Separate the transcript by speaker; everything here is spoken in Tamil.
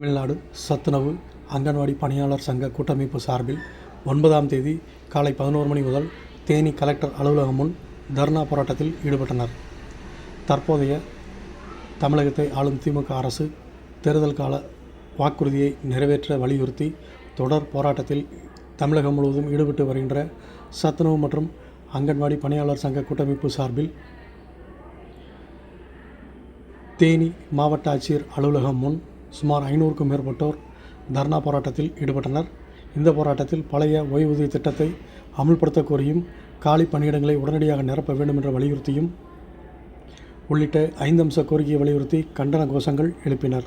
Speaker 1: தமிழ்நாடு சத்துணவு அங்கன்வாடி பணியாளர் சங்க கூட்டமைப்பு சார்பில் ஒன்பதாம் தேதி காலை பதினோரு மணி முதல் தேனி கலெக்டர் அலுவலகம் முன் தர்ணா போராட்டத்தில் ஈடுபட்டனர். தற்போதைய தமிழகத்தை ஆளும் திமுக அரசு தேர்தல் கால வாக்குறுதியை நிறைவேற்ற வலியுறுத்தி தொடர் போராட்டத்தில் தமிழகம் முழுவதும் ஈடுபட்டு வருகின்ற சத்துணவு மற்றும் அங்கன்வாடி பணியாளர் சங்க கூட்டமைப்பு சார்பில் தேனி மாவட்ட ஆட்சியர் அலுவலகம் முன் சுமார் ஐநூறுக்கும் மேற்பட்டோர் தர்ணா போராட்டத்தில் ஈடுபட்டனர். இந்த போராட்டத்தில் பழைய ஓய்வூதிய திட்டத்தை அமல்படுத்த கோரியும் காலி பணியிடங்களை உடனடியாக நிரப்ப வேண்டும் என்ற வலியுறுத்தியும் உள்ளிட்ட ஐந்தம்ச கோரிக்கையை வலியுறுத்தி கண்டன கோஷங்கள் எழுப்பினர்.